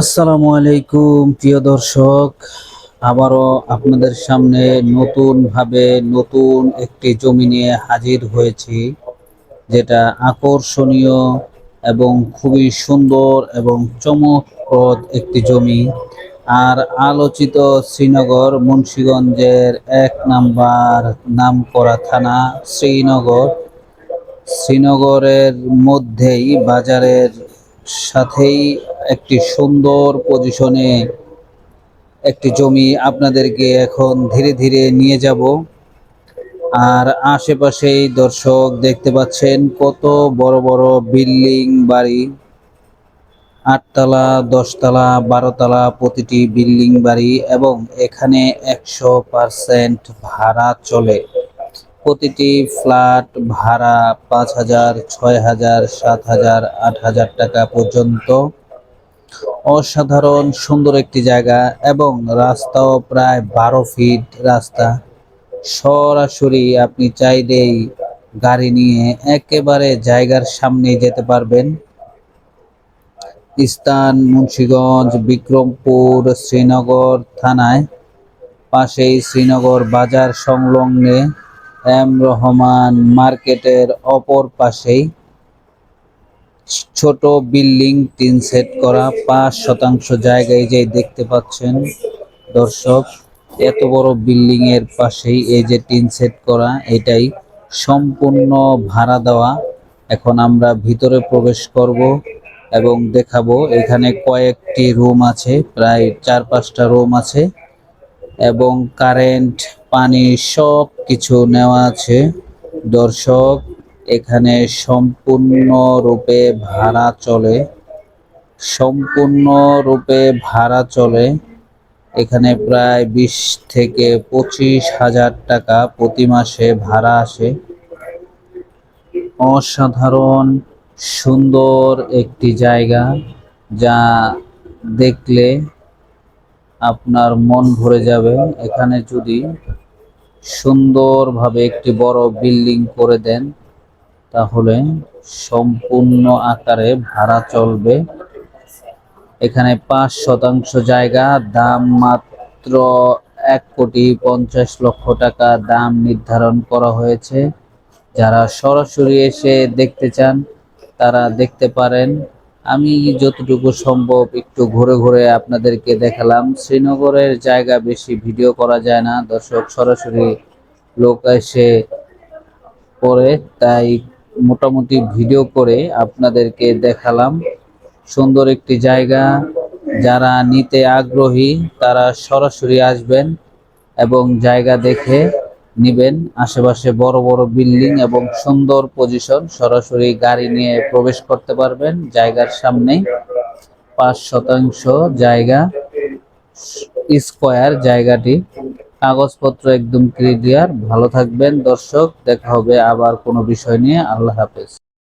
আসসালামু আলাইকুম, প্রিয় দর্শক। আবারও আপনাদের সামনে নতুনভাবে নতুন একটি জমি নিয়ে হাজির হয়েছি, যেটা আকর্ষণীয় এবং খুবই সুন্দর এবং চমকপ্রদ একটি জমি। আর আলোচিত শ্রীনগর মুন্সীগঞ্জের এক নাম্বার নামকরা থানা শ্রীনগর। শ্রীনগরের মধ্যেই, বাজারের সাথেই একটি সুন্দর পজিশনে একটি জমি আপনাদেরকে এখন ধীরে ধীরে নিয়ে যাব। আর আশেপাশেই দর্শক দেখতে পাচ্ছেন কত বড় বড় বিল্ডিং বাড়ি। আটতলা, দশতলা, বারোতলা প্রতিটি বিল্ডিং বাড়ি এবং এখানে একশো পার্সেন্ট ভাড়া চলে। প্রতিটি ফ্ল্যাট ভাড়া পাঁচ হাজার, ছয় হাজার, সাত হাজার, আট হাজার টাকা পর্যন্ত। অসাধারণ সুন্দর একটি জায়গা এবং রাস্তাও প্রায় বারো ফিট রাস্তা। সরাসরি আপনি চাইলেই গাড়ি নিয়ে একেবারে জায়গার সামনে যেতে পারবেন। স্থান মুন্সীগঞ্জ, বিক্রমপুর, শ্রীনগর থানায়। পাশেই শ্রীনগর বাজার সংলগ্নে এম রহমান মার্কেটের অপর পাশেই ছোট বিল্ডিং তিন সেট করা, পাঁচ শতাংশ জায়গায় যে দেখতে পাচ্ছেন দর্শক, এত বড় বিল্ডিং এর পাশেই এই যে টিন সেট করা, এটাই সম্পূর্ণ ভাড়া দেওয়া। এখন আমরা ভিতরে প্রবেশ করব এবং দেখাবো, এখানে কয়েকটি রুম আছে, প্রায় চার পাঁচটা রুম আছে এবং কারেন্ট, পানি সব কিছু নেওয়া আছে। দর্শক এখানে সম্পূর্ণ রূপে ভাড়া চলে। সম্পূর্ণ রূপে ভাড়া চলে। এখানে প্রায় বিশ থেকে পঁচিশ হাজার টাকা প্রতি মাসে ভাড়া আসে। অসাধারণ, সুন্দর একটি জায়গা যা দেখলে আপনার মন ভরে যাবে। এখানে যদি সুন্দরভাবে একটি বড় বিল্ডিং করে দেন তাহলে সম্পূর্ণ আকারে ভাড়া চলবে। এখানে পাঁচ শতাংশ জায়গা, দাম মাত্র এক কোটি পঞ্চাশ লক্ষ টাকা দাম নির্ধারণ করা হয়েছে। যারা সরাসরি এসে দেখতে চান, তারা দেখতে পারেন। আমি যতটুকু সম্ভব একটু ঘুরে ঘুরে আপনাদেরকে দেখালাম। শ্রীনগরের জায়গা বেশি ভিডিও করা যায় না। দর্শক সরাসরি লোক এসে পরে তাই মোটামুটি ভিডিও করে আপনাদেরকে দেখালাম। সুন্দর একটি জায়গা। যারা নিতে আগ্রহী, তারা সরাসরি আসবেন এবং জায়গা দেখে নিবেন। আশেপাশে বড় বড় বিল্ডিং এবং সুন্দর পজিশন। সরাসরি গাড়ি নিয়ে প্রবেশ করতে পারবেন জায়গার সামনেই পাঁচ শতাংশ জায়গা, স্কোয়ার জায়গাটি। কাগজপত্র একদম ক্লিয়ার ভালো থাকবেন। দর্শক দেখা হবে আবার কোনো বিষয় নিয়ে। আল্লাহ হাফেজ।